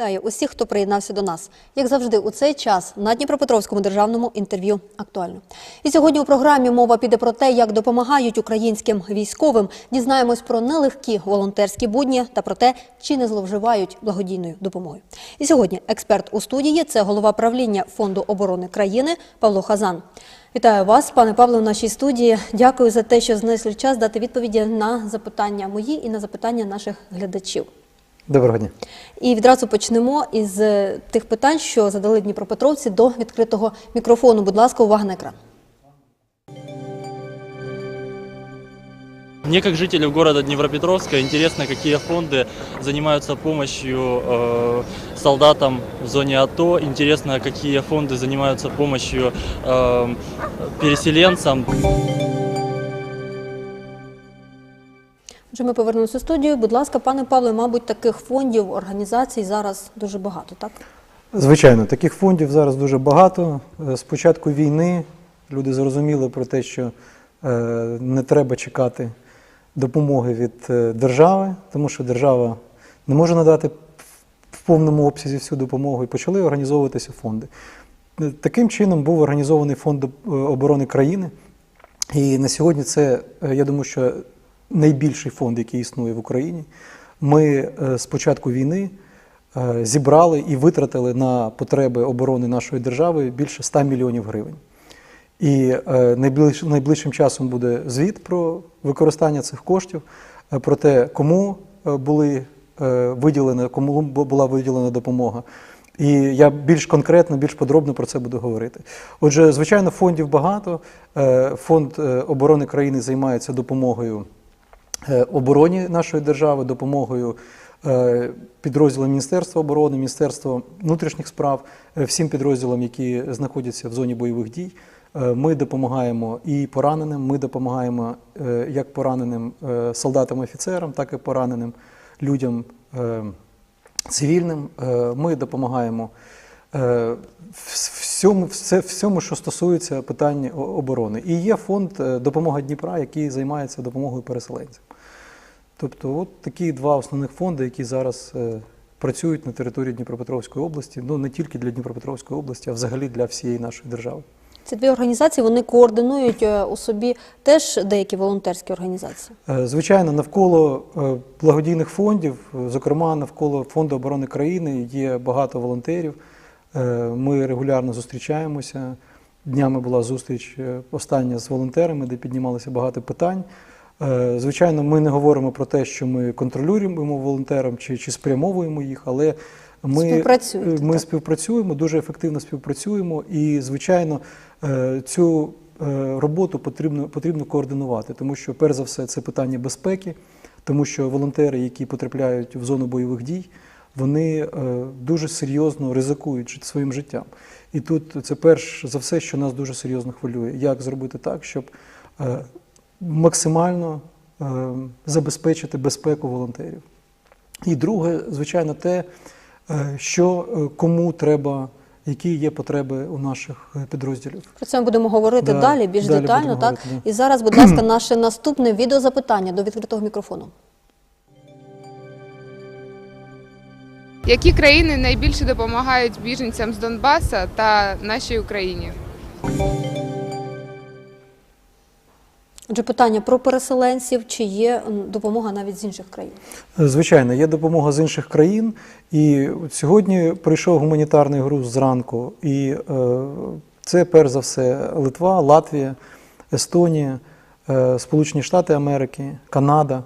Вітаю усіх, хто приєднався до нас. Як завжди, у цей час на Дніпропетровському державному інтерв'ю актуально. І сьогодні у програмі мова піде про те, як допомагають українським військовим. Дізнаємось про нелегкі волонтерські будні та про те, чи не зловживають благодійною допомогою. І сьогодні експерт у студії це голова правління Фонду оборони країни Павло Хазан. Вітаю вас, пане Павло, в нашій студії. Дякую за те, що знайшли час дати відповіді на запитання мої і на запитання наших глядачів. Доброго дня. І відразу почнемо із е, тих питань, що задали Дніпропетровці до відкритого мікрофону. Будь ласка, увага на екран. Мне, как жителю города Днепропетровска, интересно, какие фонды занимаются помощью э, солдатам в зоне АТО. Интересно, какие фонды занимаются помощью э, переселенцам. Отже, ми повернемося у студію. Будь ласка, пане Павле, мабуть, таких фондів, організацій зараз дуже багато, так? Звичайно, таких фондів зараз дуже багато. Е, З початку війни люди зрозуміли про те, що е, не треба чекати допомоги від е, держави, тому що держава не може надати в- в повному обсязі всю допомогу, і почали організовуватися фонди. Таким чином був організований фонд оборони країни. І на сьогодні це, я думаю, що найбільший фонд, який існує в Україні. Ми е, з початку війни е, зібрали і витратили на потреби оборони нашої держави більше 100 мільйонів гривень. І е, найближ, найближчим часом буде звіт про використання цих коштів, про те, кому були виділені, кому була виділена допомога. І я більш конкретно, більш подробно про це буду говорити. Отже, звичайно, фондів багато. Фонд оборони країни займається допомогою обороні нашої держави, допомогою е, підрозділам Міністерства оборони, Міністерства внутрішніх справ, е, всім підрозділам, які знаходяться в зоні бойових дій. Е, Ми допомагаємо і пораненим. Ми допомагаємо е, як пораненим е, солдатам-офіцерам, так і пораненим людям е, цивільним. Е, Ми допомагаємо е, всьому, все- всьому, що стосується питань оборони. І є фонд е, Допомога Дніпра, який займається допомогою переселенцям. Тобто, от такі два основних фонди, які зараз е, працюють на території Дніпропетровської області, ну не тільки для Дніпропетровської області, а взагалі для всієї нашої держави. Ці дві організації вони координують е, у собі теж деякі волонтерські організації. Е, Звичайно, навколо е, благодійних фондів, е, зокрема навколо фонду оборони країни, є багато волонтерів. Е, Ми регулярно зустрічаємося. Днями була зустріч е, остання з волонтерами, де піднімалося багато питань. Е, Звичайно, ми не говоримо про те, що ми контролюємо волонтерам чи, чи спрямовуємо їх, але ми, ми так. співпрацюємо, дуже ефективно співпрацюємо, і звичайно, цю роботу потрібно, потрібно координувати, тому що, перш за все, це питання безпеки, тому що волонтери, які потрапляють в зону бойових дій, вони е, дуже серйозно ризикують своїм життям. І тут це перш за все, що нас дуже серйозно хвилює. Як зробити так, щоб е, максимально е, забезпечити безпеку волонтерів. І друге, звичайно, те, що кому треба, які є потреби у наших підрозділів. Про це ми будемо говорити Да, далі, більш далі детально. Так говорити, да. і зараз, будь ласка, наше наступне відеозапитання до відкритого мікрофону. Які країни найбільше допомагають біженцям з Донбаса та нашій Україні? Отже, питання про переселенців, чи є допомога навіть з інших країн. Звичайно, є допомога з інших країн. І сьогодні прийшов гуманітарний груз зранку. І е, це перш за все Литва, Латвія, Естонія, е, Сполучені Штати Америки, Канада,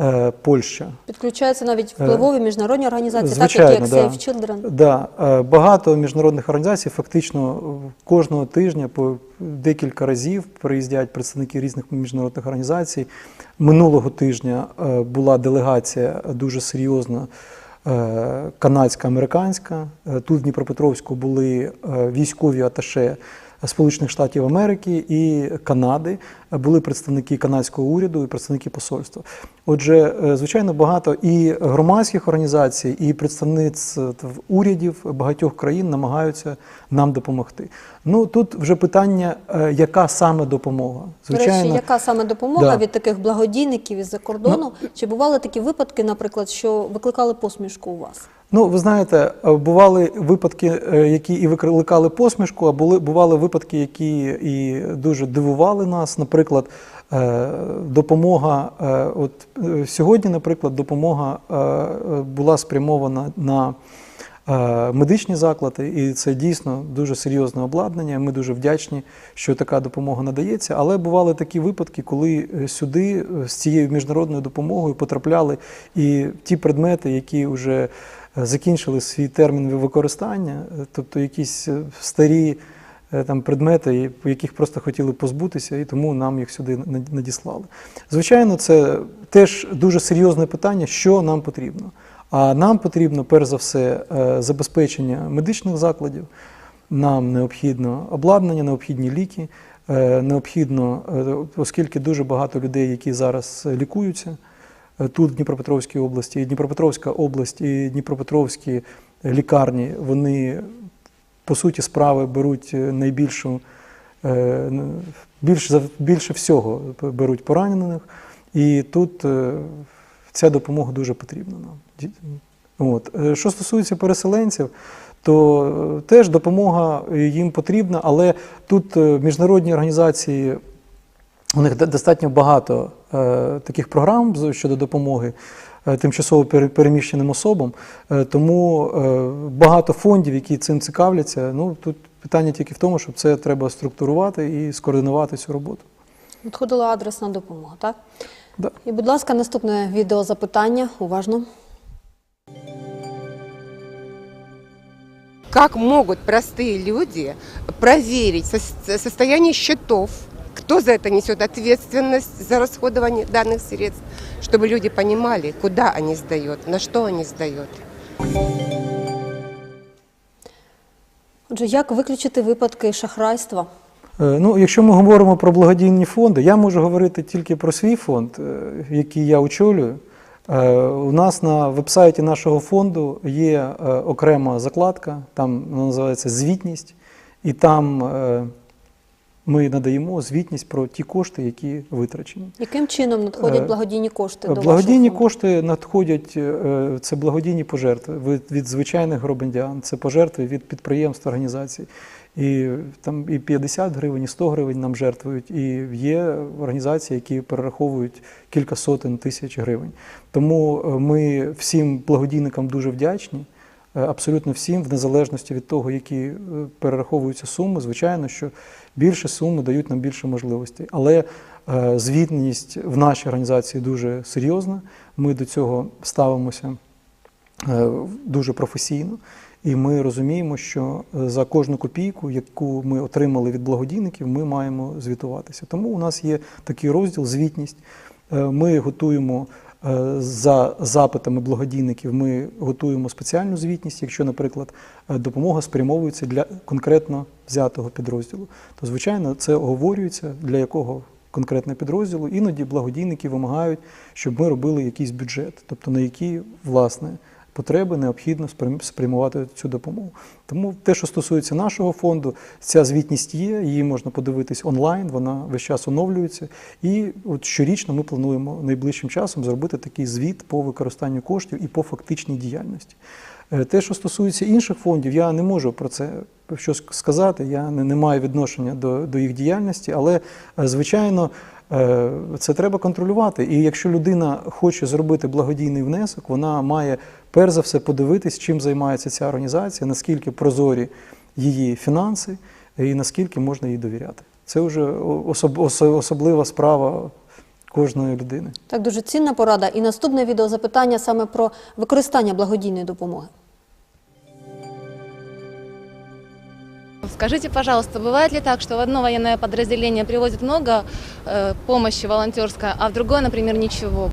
е, Польща. Підключаються навіть впливові міжнародні організації, так Звичайно, як да. Save Children. Да, е, багато міжнародних організацій фактично е, кожного тижня по декілька разів приїздять представники різних міжнародних організацій. Минулого тижня е, була делегація дуже серйозна. е, Канадська, американська. Е, Тут в Дніпропетровську були е, військові аташе Сполучених Штатів Америки і Канади. Були представники канадського уряду і представники посольства. Отже, е, звичайно, багато і громадських організацій, і представництв урядів багатьох країн намагаються нам допомогти. Ну тут вже питання, е, яка саме допомога? До речі, яка саме допомога Да. Ну, від таких благодійників із-за кордону? Чи бували такі випадки, наприклад, що викликали посмішку у вас? Ну, ви знаєте, е, бували випадки, е, які і викликали посмішку, а були бували випадки, які і дуже дивували нас. Наприклад, е, допомога. От сьогодні, наприклад, допомога була спрямована на медичні заклади, і це дійсно дуже серйозне обладнання. Ми дуже вдячні, що така допомога надається. Але бували такі випадки, коли сюди з цією міжнародною допомогою потрапляли і ті предмети, які вже закінчили свій термін використання, тобто якісь е, старі е, там предмети, яких просто хотіли позбутися, і тому нам їх сюди надіслали. Звичайно, це теж дуже серйозне питання, що нам потрібно. А нам потрібно, перш за все, е, забезпечення медичних закладів. Нам необхідно обладнання, необхідні ліки, необхідно, оскільки дуже багато людей, які зараз лікуються тут, в Дніпропетровській області, і Дніпропетровська область, і Дніпропетровські лікарні, вони по суті справи беруть е, найбільшу, е, більш, за- більше всього беруть поранених. І тут е, ця допомога дуже потрібна нам. От. Що стосується переселенців, то теж допомога їм потрібна, але тут міжнародні організації, у них достатньо багато е, таких програм щодо допомоги е, тимчасово переміщеним особам, Е, тому е, багато фондів, які цим цікавляться. Ну тут питання тільки в тому, щоб це треба структурувати і скоординувати цю роботу. Надходила адресна допомога, так? Да. І, будь ласка, наступне відеозапитання. Уважно. Как могут простые люди проверить сос- состояние счетов? Кто за это несет ответственность за расходование данных средств, чтобы люди понимали, куда они сдают, на что они сдают? Отже, як виключити випадки шахрайства? Е, Ну, якщо ми говоримо про благодійні фонди, я можу говорити тільки про свій фонд, е, який я очолюю. Е, У нас на вебсайті нашого фонду є е, окрема закладка, там вона називається звітність, і там е, ми надаємо звітність про ті кошти, які витрачені. Яким чином надходять Е, благодійні кошти до Благодійні вашого кошти надходять, е, це благодійні пожертви від, від звичайних громадян, це пожертви від підприємств, організацій. І там і 50 гривень, і 100 гривень нам жертвують, і є організації, які перераховують кілька сотень тисяч гривень. Тому е, ми всім благодійникам дуже вдячні. Е, Абсолютно всім, в незалежності від того, які е, перераховуються суми, звичайно, що більше суми дають нам більше можливостей. Але е, звітність в нашій організації дуже серйозна. Ми до цього ставимося дуже професійно. І ми розуміємо, що за кожну копійку, яку ми отримали від благодійників, ми маємо звітуватися. Тому у нас є такий розділ звітність. Ми готуємо за запитами благодійників, ми готуємо спеціальну звітність. Якщо, наприклад, е, допомога спрямовується для конкретно взятого підрозділу, то звичайно це оговорюється для якого конкретне підрозділу. Іноді благодійники вимагають, щоб ми робили якийсь бюджет, тобто на які власне потреби необхідно спрямувати цю допомогу. Тому те, що стосується нашого фонду, ця звітність є, її можна подивитись онлайн, вона весь час оновлюється. І от щорічно ми плануємо найближчим часом зробити такий звіт по використанню коштів і по фактичній діяльності. Е, Те, що стосується інших фондів, я не можу про це щось сказати, я не, не маю відношення до, до їх діяльності, але, е, звичайно, це треба контролювати. І якщо людина хоче зробити благодійний внесок, вона має перш за все подивитись, чим займається ця організація, наскільки прозорі її фінанси і наскільки можна їй довіряти. Це вже особлива справа кожної людини. Так, дуже цінна порада. І наступне відеозапитання саме про використання благодійної допомоги. Скажите, пожалуйста, бывает ли так, что в одно военное подразделение привозят много э, помощи волонтерской, а в другое, например, ничего?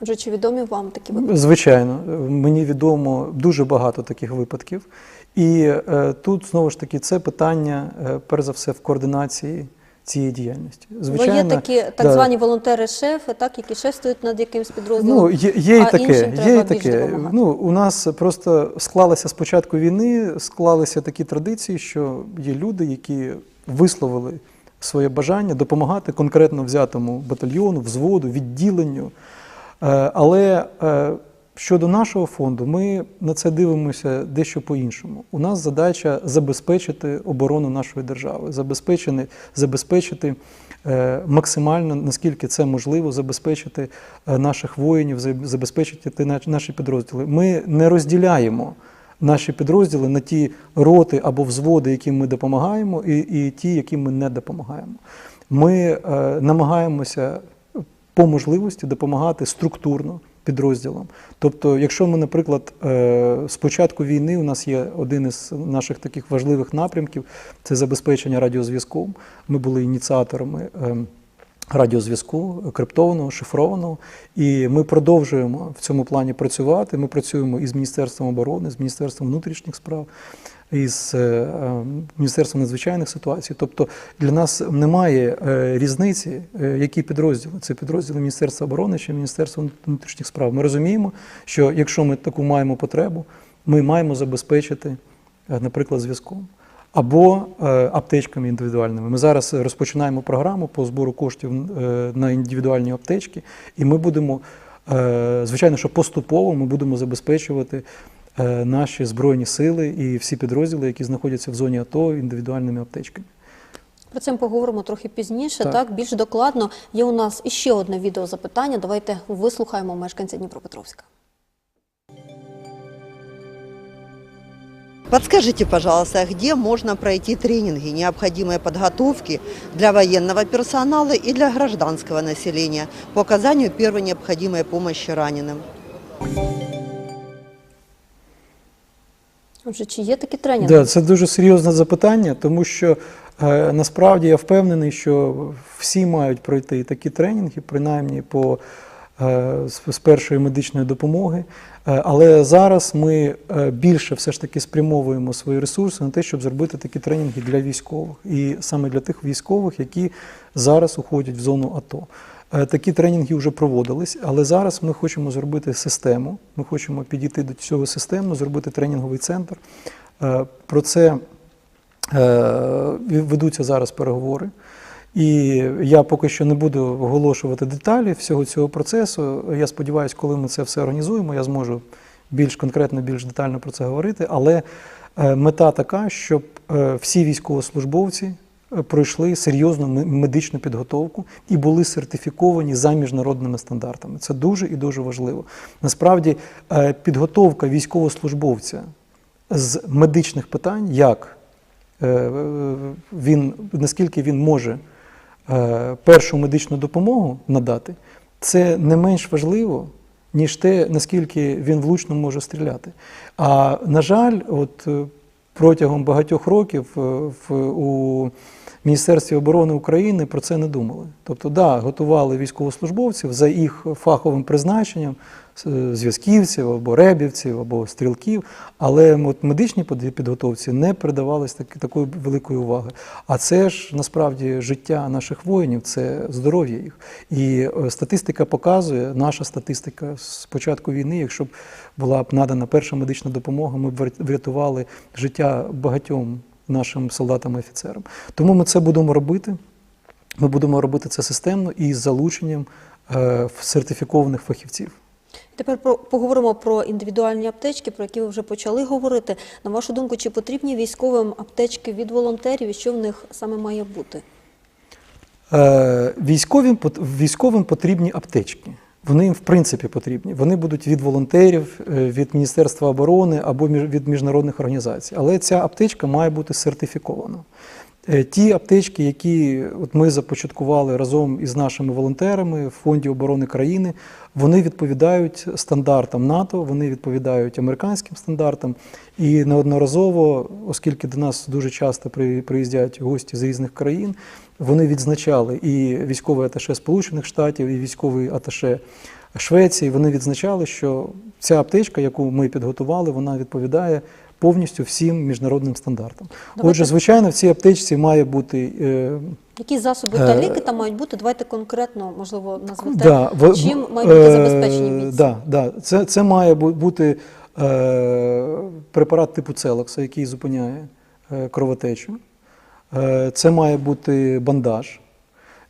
Отже, чи відомі вам такі випадки? Звичайно, мені відомо дуже багато таких випадків. І е, тут знову ж таки це питання, е, перш за все, в координації цієї діяльності. Бо є такі так да. звані волонтери-шефи, так, які шефствують над якимсь підрозділом. Ну, є, є і таке. Є і таке. Ну, у нас просто склалися з початку війни, склалися такі традиції, що є люди, які висловили своє бажання допомагати конкретно взятому батальйону, взводу, відділенню. Е, Але е, щодо нашого фонду, ми на це дивимося дещо по-іншому. У нас задача забезпечити оборону нашої держави, забезпечити, забезпечити максимально, наскільки це можливо, забезпечити е, наших воїнів, забезпечити наші підрозділи. Ми не розділяємо наші підрозділи на ті роти або взводи, яким ми допомагаємо, і, і ті, яким ми не допомагаємо. Ми е, намагаємося по можливості допомагати структурно підрозділам. Тобто, якщо ми, наприклад, е, з початку війни у нас є один із наших таких важливих напрямків це забезпечення радіозв'язком. Ми були ініціаторами. е, Радіозв'язку криптованого, шифрованого, і ми продовжуємо в цьому плані працювати. Ми працюємо із Міністерством оборони, з Міністерством внутрішніх справ, із е, е, Міністерством надзвичайних ситуацій. Тобто для нас немає е, різниці, які підрозділи. Це підрозділи Міністерства оборони чи Міністерства внутрішніх справ. Ми розуміємо, що якщо ми таку маємо потребу, ми маємо забезпечити, наприклад, зв'язком. Або аптечками індивідуальними. Ми зараз розпочинаємо програму по збору коштів на індивідуальні аптечки, і ми будемо, звичайно, що поступово ми будемо забезпечувати наші збройні сили і всі підрозділи, які знаходяться в зоні АТО, індивідуальними аптечками. Про це ми поговоримо трохи пізніше. Так. Так. більш докладно. Є у нас іще одне відеозапитання. Давайте вислухаємо мешканця Дніпропетровська. Подскажите, пожалуйста, где можно пройти тренинги необходимой подготовки для военного персонала и для гражданского населения по оказанию первой необходимой помощи раненым? Отже, чи є такі тренінги? Да, це дуже серйозне запитання, тому що е, насправді я впевнений, що всі мають пройти такі тренінги, принаймні по е, з, першої медичної допомоги. Е, але зараз ми е, більше все ж таки спрямовуємо свої ресурси на те, щоб зробити такі тренінги для військових, і саме для тих військових, які зараз уходять в зону АТО. Е, Такі тренінги вже проводились, але зараз ми хочемо зробити систему. Ми хочемо підійти до цього системно, зробити тренінговий центр. Е, Про це е, ведуться зараз переговори. І я поки що не буду оголошувати деталі всього цього процесу. Я сподіваюся, коли ми це все організуємо, я зможу більш конкретно, більш детально про це говорити. Але мета така, щоб всі військовослужбовці пройшли серйозну медичну підготовку і були сертифіковані за міжнародними стандартами. Це дуже і дуже важливо. Насправді, е, підготовка військовослужбовця з медичних питань, як е, він, наскільки він може е, першу медичну допомогу надати, це не менш важливо, ніж те, наскільки він влучно може стріляти. А на жаль, от протягом багатьох років в, у Міністерстві оборони України про це не думали. Тобто, да, готували військовослужбовців за їх фаховим призначенням, е, зв'язківців або ребівців, або стрілків, але от медичній підготовці не придавалось так, такої великої уваги. А це ж насправді життя наших воїнів, це здоров'я їх. І е, статистика показує, наша статистика з початку війни, якщо б була б надана перша медична допомога, ми б врятували життя багатьом нашим солдатам і офіцерам. Тому ми це будемо робити. Ми будемо робити це системно і з залученням е, сертифікованих фахівців. Тепер про поговоримо про індивідуальні аптечки, про які ви вже почали говорити. На вашу думку, чи потрібні військовим аптечки від волонтерів і що в них саме має бути? Е, Військовим, військовим потрібні аптечки. Вони їм в принципі потрібні. Вони будуть від волонтерів, е, від Міністерства оборони або від міжнародних організацій. Але ця аптечка має бути сертифікована. Е, Ті аптечки, які от ми започаткували разом із нашими волонтерами в Фонді оборони країни, вони відповідають стандартам НАТО, вони відповідають американським стандартам. І неодноразово, оскільки до нас дуже часто при- приїздять гості з різних країн, вони відзначали і військовий аташе Сполучених Штатів, і військовий аташе Швеції. Вони відзначали, що ця аптечка, яку ми підготували, вона відповідає повністю всім міжнародним стандартам. Давайте- Отже, звичайно, в цій аптечці має бути е, Які засоби Е, та ліки там мають бути? Давайте конкретно, можливо, назвете, Да, чим в- мають бути е, забезпечені бійці? Да, да. Це, це має бути е, препарат типу Целокса, який зупиняє е, кровотечу. Е, це має бути бандаж.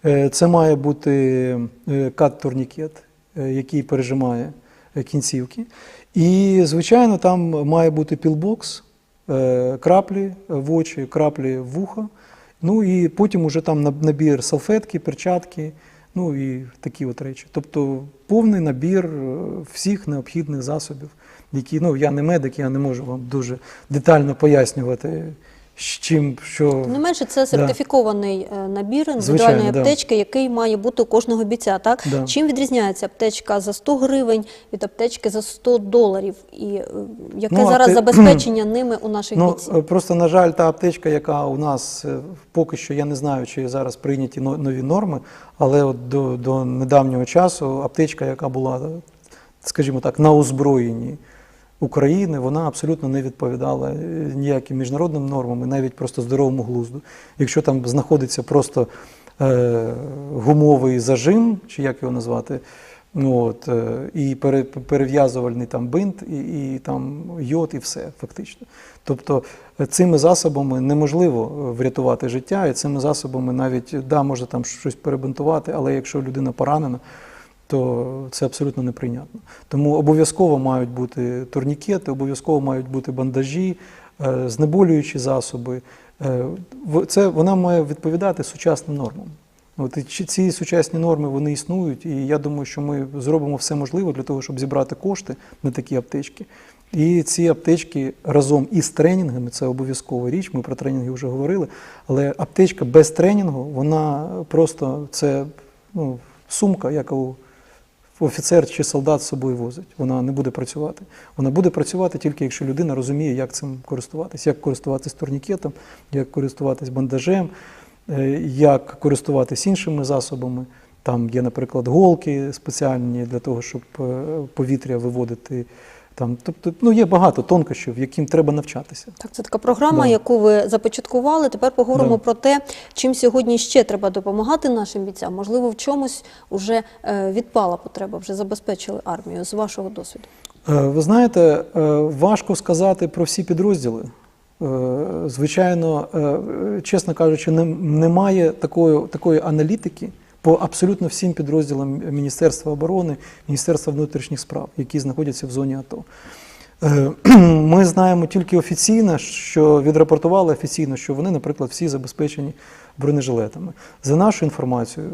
Е, це має бути е, кат-турнікет, який пережимає кінцівки. І, звичайно, там має бути пілбокс, краплі в очі, краплі в вуха. Ну і потім уже там набір салфетки, перчатки, ну і такі от речі. Тобто повний набір всіх необхідних засобів, які, ну я не медик, я не можу вам дуже детально пояснювати, з чим, що. Не менше, це сертифікований е, набір індивідуальної Звичайно, да. аптечки, який має бути у кожного бійця. Так Да. чим відрізняється аптечка за 100 гривень від аптечки за 100 доларів? І е, яке Ну, зараз апте- забезпечення ними у наших Ну, бійців? е, просто, на жаль, та аптечка, яка у нас поки що, я не знаю, чи зараз прийняті нові норми, але от до, до недавнього часу аптечка, яка була, скажімо так, на озброєнні України, вона абсолютно не відповідала е, ніяким міжнародним нормам, і навіть просто здоровому глузду. Якщо там знаходиться просто е, гумовий зажим, чи як його назвати, Ну, от, е, і пере- перев'язувальний там бинт, і, і там йод, і все фактично. Тобто е, цими засобами неможливо е, врятувати життя, і цими засобами навіть да, можна там щось перебинтувати, але якщо людина поранена, то це абсолютно неприйнятно. Тому обов'язково мають бути турнікети, обов'язково мають бути бандажі, е, знеболюючі засоби. Е, Це вона має відповідати сучасним нормам. От і ці сучасні норми вони існують, і я думаю, що ми зробимо все можливе для того, щоб зібрати кошти на такі аптечки. І ці аптечки разом із тренінгами це обов'язкова річ. Ми про тренінги вже говорили. Але аптечка без тренінгу, вона просто це ну, сумка, яку офіцер чи солдат з собою возить. Вона не буде працювати. Вона буде працювати тільки якщо людина розуміє, як цим користуватись, як користуватись турнікетом, як користуватись бандажем, е, як користуватись іншими засобами. Там є, наприклад, голки спеціальні для того, щоб е, повітря виводити. Там, тобто, ну, є багато тонкощів, яким треба навчатися. Так, це така програма, Да. яку ви започаткували. Тепер поговоримо Да. про те, чим сьогодні ще треба допомагати нашим бійцям. Можливо, в чомусь вже е, відпала потреба, вже забезпечили армію з вашого досвіду. Е, Ви знаєте, е, важко сказати про всі підрозділи. Звичайно, чесно кажучи, нем- немає такої, такої аналітики по абсолютно всім підрозділам Міністерства оборони, Міністерства внутрішніх справ, які знаходяться в зоні АТО. Е, Ми знаємо тільки офіційно, що відрапортували офіційно, що вони, наприклад, всі забезпечені бронежилетами. За нашу інформацію, е,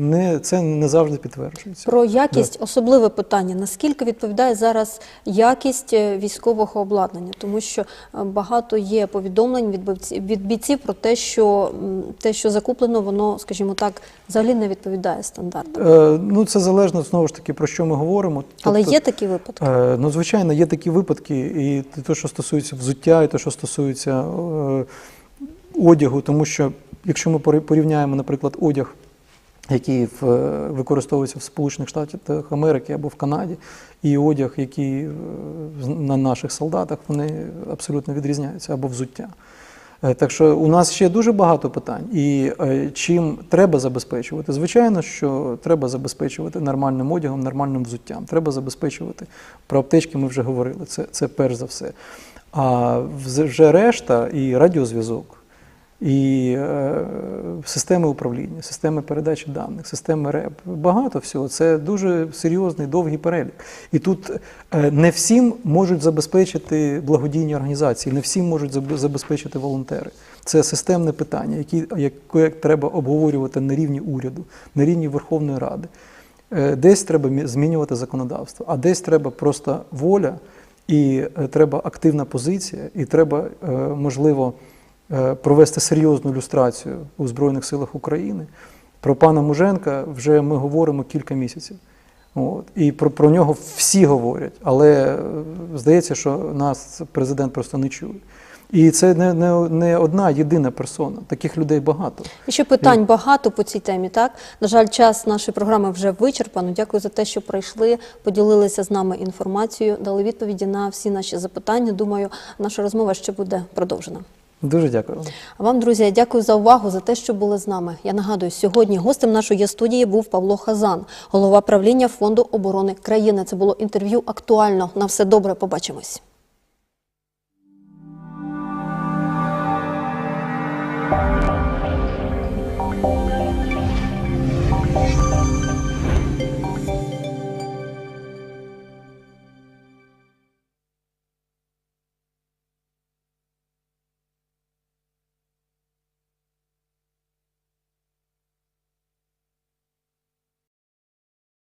не, це не завжди підтверджується. Про якість особливе питання. Наскільки відповідає зараз якість е, військового обладнання? Тому що е, багато є повідомлень від бійців, від бійців про те, що те, що закуплено, воно, скажімо так, взагалі не відповідає стандартам. Е, Ну, це залежно знову ж таки про що ми говоримо. Але Тобто, є такі випадки. е, Ну, звичайно, є такі випадки, і те, що стосується взуття, і те, що стосується е, одягу, тому що якщо ми порівняємо, наприклад, одяг, який е, використовується в Сполучених Штатах Америки або в Канаді, і одяг, який е, на наших солдатах, вони абсолютно відрізняються, або взуття. Е, Так що у нас ще дуже багато питань. І чим треба забезпечувати? Звичайно, що треба забезпечувати нормальним одягом, нормальним взуттям. Треба забезпечувати. Про аптечки ми вже говорили, це, це перш за все. А вже решта і радіозв'язок, і е, системи управління, системи передачі даних, системи РЕП. Багато всього. Це дуже серйозний, довгий перелік. І тут е, не всім можуть забезпечити благодійні організації, не всім можуть заб- забезпечити волонтери. Це системне питання, які, яке треба обговорювати на рівні уряду, на рівні Верховної Ради. Е, Десь треба змінювати законодавство, а десь треба просто воля, і е, треба активна позиція, і треба, е, можливо, провести серйозну люстрацію у Збройних силах України. Про пана Муженка вже ми говоримо кілька місяців. От. І про, про нього всі говорять, але е, здається, що нас президент просто не чує. І це не, не, не одна єдина персона, таких людей багато. І ще питань багато по цій темі. Так на жаль, час нашої програми вже вичерпано. Дякую за те, що прийшли, поділилися з нами інформацією, дали відповіді на всі наші запитання. Думаю, наша розмова ще буде продовжена. Дуже дякую. А вам, друзі, дякую за увагу, за те, що були з нами. Я нагадую, сьогодні гостем нашої студії був Павло Хазан, голова правління Фонду оборони країни. Це було інтерв'ю актуально. На все добре. Побачимось.